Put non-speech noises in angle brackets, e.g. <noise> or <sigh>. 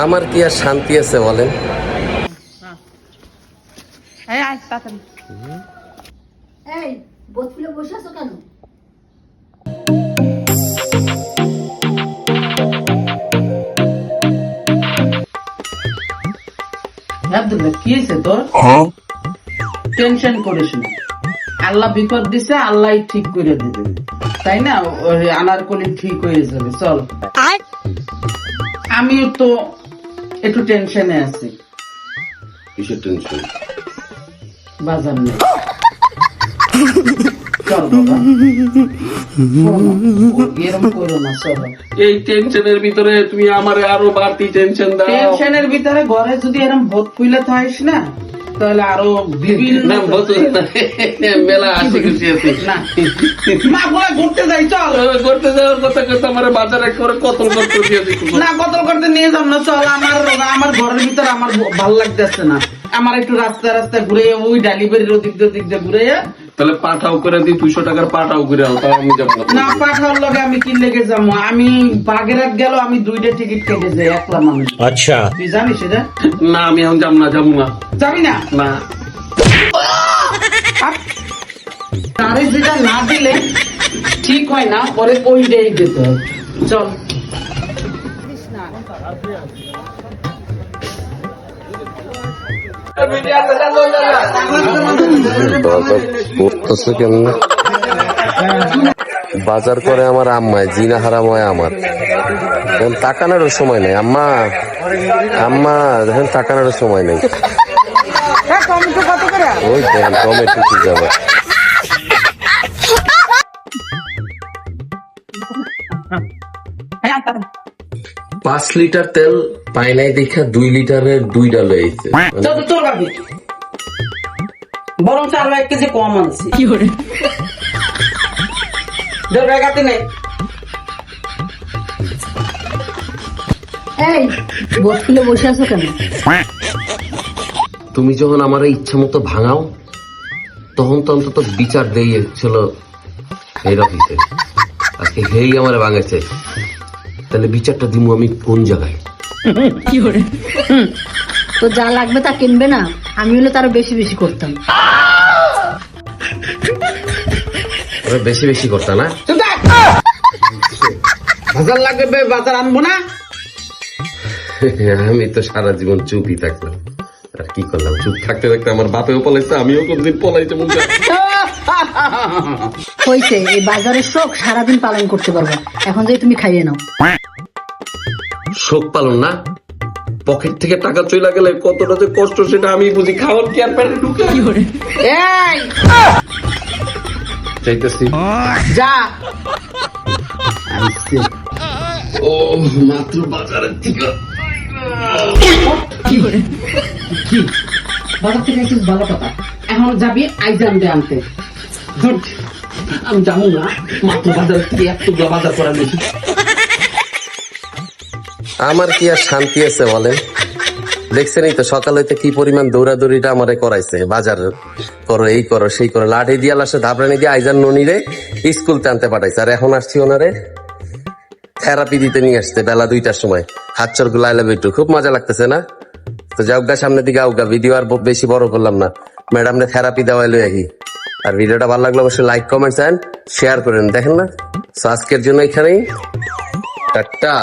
আমার কি আর শান্তি আছে বলেন? এই আয় তাড়াতাড়ি। এই বোধ ফুলে বসে আছো কেন? আব্দুল্লাহ কি হয়েছে তোর? টেনশন করিস না। আল্লাহ বিপদ দিছে আল্লাহ ঠিক করে দিবে। তাই না? ওই আনারকলি ঠিক হয়ে যাবে চল। আমিও তো একটু টেনশনে আছি। কিসের টেনশন বাজার নেই। চল বাবা। এরকম করো না চলো এই টেনশনের ভিতরে তুমি আমার আরও বাড়তি টেনশন দাও। টেনশনের ভিতরে ঘরে যদি এরকম ভোট ফুলে থাকিস না। তাহলে আরও বিভিন্ন <laughs> মেলা খুশি আছে। না। মা বলে ঘুরতে যাই চল। ঘুরতে যাওয়ার কথা আমার বাজারে করে কতল করতে দিয়েছি না কতল করতে নিয়ে যাম না চল। আমার আমার ঘরের ভিতরে আমার ভালো লাগতেছে না। আমার একটু রাস্তা রাস্তা ঘুরে ওই দিয়ে ওদিক দিয়ে ঘুরে তাহলে পাঠাও করে দিই দুইশো টাকার পাঠাও করে আমি যাব। না পাঠাওয়ার লগে আমি কি লেগে যাব। আমি বাগেরাত গেল আমি দুইটা টিকিট কেটে যাই একলা মানুষ। আচ্ছা। তুই জানিস এটা? না আমি এখন যাব না যাব না। যাবি না? না। তারে যেটা না দিলে ঠিক হয় না পরে ওইটাই দিতে হয়। চল। বাজার করে আমার আম্মায় জিনা হারাম হয় আমার। এখন তাকানোরও সময় নেই। আম্মা আম্মা এখন তাকানোরও সময় নেই। ওই দেখেন, টমেটো কি যাবে। পাঁচ লিটার তেল পাই নাই দেখা দুই লিটারের দুই ডাল হয়েছে তোর ভাবি বরং আরও এক কেজি কম আনছি। কি করে ব্যাগাতে নেই এই বোধ ফুলে বসে আছো কেন? তুমি যখন আমার ইচ্ছা মতো ভাঙাও তখন তো অন্তত বিচার দেই ছিল হেড অফিসে। আজকে হেই আমার ভাঙেছে। তাহলে বিচারটা দিমু আমি কোন জায়গায়? তো যা লাগবে তা কিনবে না। আমি হলে তারও বেশি বেশি করতাম। ওরা বেশি বেশি করতা না বাজার লাগবে বাজার আনব না। আমি তো সারা জীবন চুপই থাকলাম। আর কি করলাম? চুপ থাকতে থাকতে আমার বাপেও পলাইছে আমিও কোনদিন পলাইতে মন <laughs> হয়েছে এই বাজারের শোক সারাদিন পালন করতে পারব। এখন যে তুমি খাইয়ে নাও। শোক পালন না? পকেট থেকে টাকা চলে গেলে কতটা যে কষ্ট সেটা আমি বুঝি খাওয়ার কি আর পেটে ঢুকে? এই! চাইতেছি যা। ও মাত্র বাজারের থেকে। কি বাজার থেকে একটু ভালো কথা এখন যাবি আইজান আনতে। আমি যাব না। মাত্র বাজার থেকে একটু বাজার করা বেশি আমার কি আর শান্তি আছে বলেন? দেখছেনই তো সকাল হইতে কি পরিমাণ দৌড়াদৌড়িটা আমারে করাইছে। বাজার করো, এই করো, সেই করো। লাঠি দিয়ে লাসে ধাপড়ানি দিয়ে আইজান ননিরে স্কুল টানতে পাঠাইছে। আর এখন আসছি ওনারে থেরাপি দিতে নিয়ে আসছে বেলা দুইটার সময়। হাতচরগুলো আইলাম একটু। খুব মজা লাগতেছে না? তো যাওগা সামনের দিকে আউগা ভিডিও আর বেশি বড় করলাম না। ম্যাডাম থেরাপি দেওয়াই লই আহি। আর ভিডিওটা ভালো লাগলে অবশ্যই লাইক কমেন্টস এন্ড শেয়ার করেন, দেখেন না? সো আজকের জন্য এখানেই। টাটা।